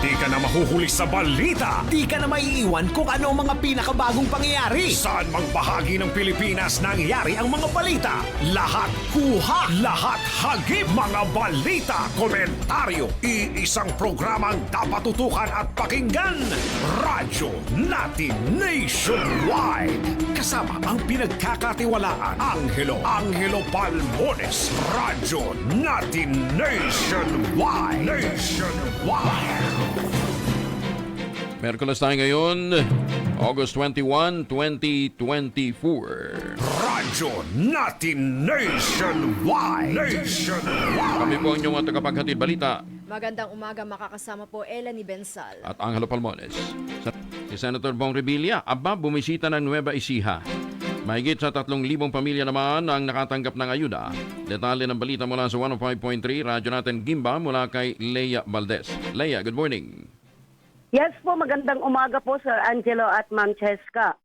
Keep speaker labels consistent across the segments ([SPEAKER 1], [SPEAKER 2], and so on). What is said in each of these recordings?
[SPEAKER 1] Di ka na mahuhuli sa balita.
[SPEAKER 2] Di ka na maiiwan kung ano ang mga pinakabagong pangyayari.
[SPEAKER 1] Saan mang bahagi ng Pilipinas nangyari ang mga balita. Lahat kuha, lahat hagip. Mga balita, komentaryo. Iisang programang dapat tutukan at pakinggan. Radyo natin nationwide. Kasama ang pinagkakatiwalaan. Angelo, Angelo Palmones. Radyo natin nationwide. Nationwide.
[SPEAKER 3] Merkulas tayo ngayon, August 21, 2024.
[SPEAKER 1] Radyo natin nationwide. Nationwide.
[SPEAKER 3] Kami po ang inyong tagapaghatid balita
[SPEAKER 4] Magandang umaga makakasama po Ella ni Bensal.
[SPEAKER 3] at Angelo Palmones. Sa, si Senator Bong Revilla, aba bumisita ng Nueva Ecija. Mahigit sa 3,000 pamilya naman ang nakatanggap ng ayuda. Detalye ng balita mula sa 105.3 Radyo natin Gimba mula kay Leia Valdez. Leia, good morning.
[SPEAKER 5] Yes po, magandang umaga po Sir Angelo at Ma'am Cheska.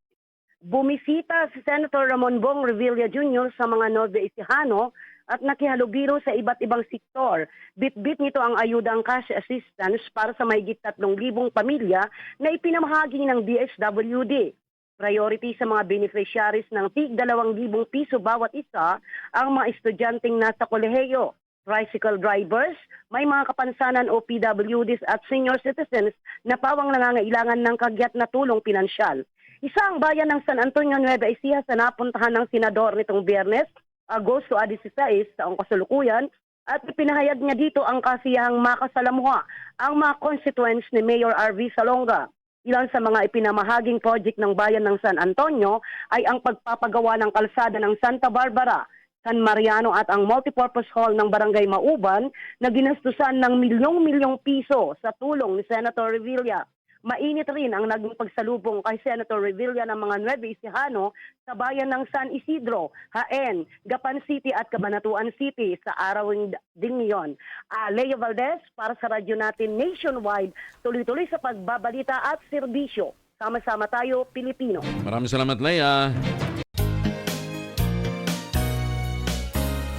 [SPEAKER 5] Bumisita si Senator Ramon Bong Revilla Jr. sa mga Nueva Ecijano at nakihalubiro sa iba't ibang sektor. Bit-bit nito ang ayudang cash assistance para sa mahigit 3,000 pamilya na ipinamahagi ng DSWD. Priority sa mga beneficiaries ng tig 2,000 piso bawat isa ang mga estudyanteng nasa kolehiyo tricycle drivers, may mga kapansanan o PWDs at senior citizens na pawang nangangailangan ng kagyat na tulong pinansyal. Isa ang bayan ng San Antonio Nueva Ecija sa napuntahan ng senador nitong biyernes, Agosto 16, taong kasulukuyan, at ipinahayag niya dito ang kasiyahang makasalamuha ang mga constituents ni Mayor RV Salonga. Ilan sa mga ipinamahaging project ng bayan ng San Antonio ay ang pagpapagawa ng kalsada ng Santa Barbara, San Mariano at ang multipurpose hall ng Barangay Mauban na ginastusan ng milyong-milyong piso sa tulong ni Senator Revilla. Mainit rin ang naging pagsalubong kay Senator Revilla ng mga Nueve Ecijano sa bayan ng San Isidro, Haen, Gapan City at Cabanatuan City sa arawing ding niyon. Uh, Leo Valdez para sa radyo natin nationwide, tuloy-tuloy sa pagbabalita at serbisyo. Sama-sama tayo, Pilipino.
[SPEAKER 3] Maraming salamat, Leia.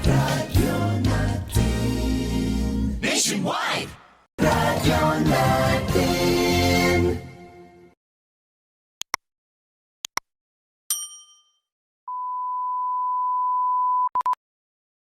[SPEAKER 6] Nationwide.